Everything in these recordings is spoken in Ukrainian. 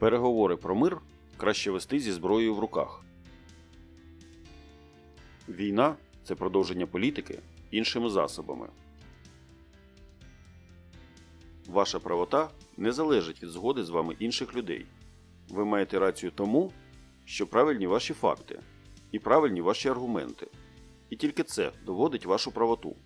Переговори про мир краще вести зі зброєю в руках. Війна це продовження політики іншими засобами. Ваша правота не залежить від згоди з вами інших людей. Ви маєте рацію тому, що правильні ваші факти і правильні ваші аргументи. І тільки це доводить вашу правоту.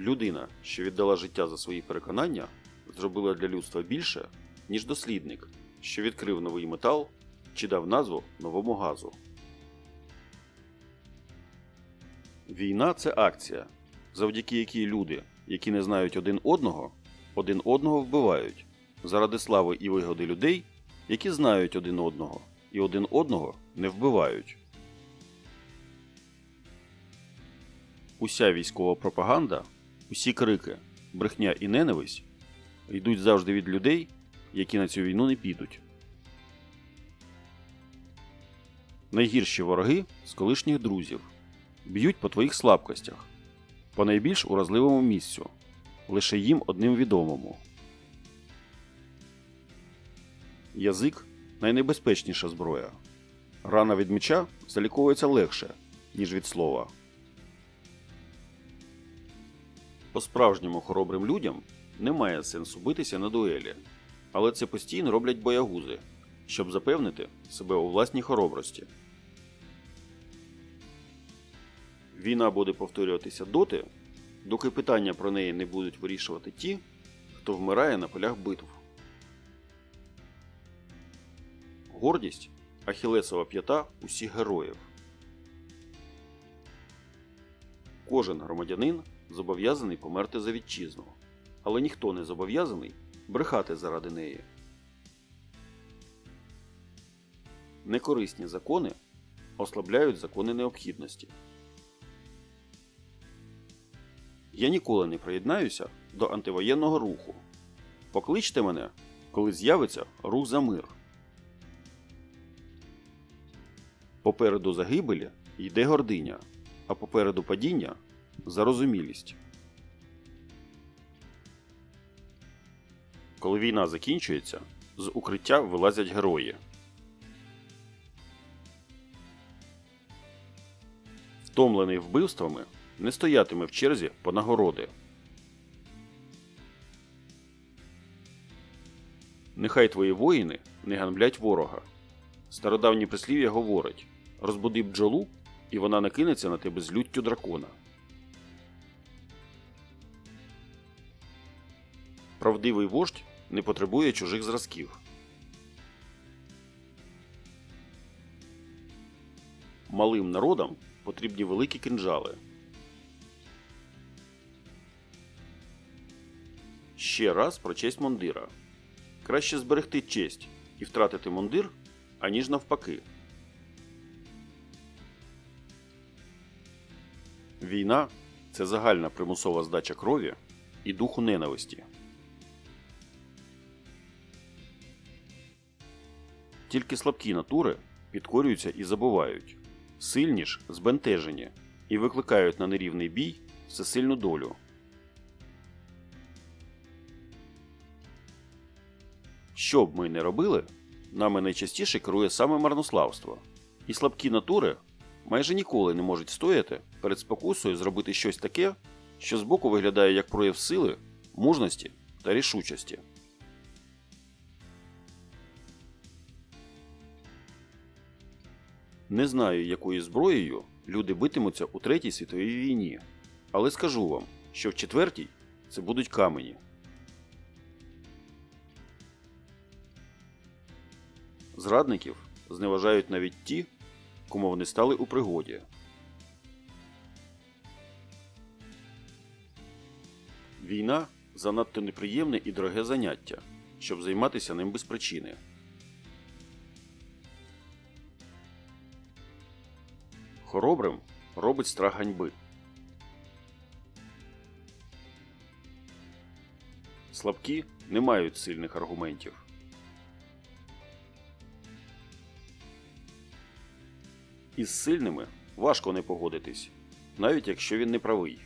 Людина, що віддала життя за свої переконання, зробила для людства більше, ніж дослідник, що відкрив новий метал чи дав назву новому газу. Війна це акція, завдяки якій люди, які не знають один одного, один одного вбивають заради слави і вигоди людей, які знають один одного і один одного не вбивають. Уся військова пропаганда, усі крики, брехня і ненависть йдуть завжди від людей, які на цю війну не підуть. Найгірші вороги з колишніх друзів б'ють по твоїх слабкостях, по найбільш уразливому місцю, лише їм одним відомому. Язик найнебезпечніша зброя. Рана від меча заліковується легше, ніж від слова. По справжньому хоробрим людям немає сенсу битися на дуелі, але це постійно роблять боягузи, щоб запевнити себе у власній хоробрості. Війна буде повторюватися доти, доки питання про неї не будуть вирішувати ті, хто вмирає на полях битв. Гордість ахілесова п'ята усіх героїв. Кожен громадянин зобов'язаний померти за вітчизну, але ніхто не зобов'язаний брехати заради неї. Некорисні закони ослабляють закони необхідності. Я ніколи не приєднаюся до антивоєнного руху. Покличте мене, коли з'явиться рух за мир. Попереду загибелі йде гординя, а попереду падіння зарозумілість. Коли війна закінчується, з укриття вилазять герої. Втомлений вбивствами не стоятиме в черзі по нагороди. Нехай твої воїни не ганблять ворога. Стародавнє прислів'я говорить розбуди бджолу, і вона накинеться на тебе з люттю дракона. Правдивий вождь не потребує чужих зразків. Малим народам потрібні великі кинджали. Ще раз про честь мундира. Краще зберегти честь і втратити мундир, аніж навпаки. Війна це загальна примусова здача крові і духу ненависті. Тільки слабкі натури підкорюються і забувають, сильні ж збентежені і викликають на нерівний бій всесильну долю. Що б ми не робили, нами найчастіше керує саме марнославство, і слабкі натури майже ніколи не можуть стояти перед спокусою зробити щось таке, що збоку виглядає як прояв сили, мужності та рішучості. Не знаю, якою зброєю люди битимуться у Третій світовій війні, але скажу вам, що в четвертій це будуть камені. Зрадників зневажають навіть ті, кому вони стали у пригоді. Війна занадто неприємне і дороге заняття, щоб займатися ним без причини. Хоробрим робить страх ганьби. Слабкі не мають сильних аргументів. Із сильними важко не погодитись, навіть якщо він не правий.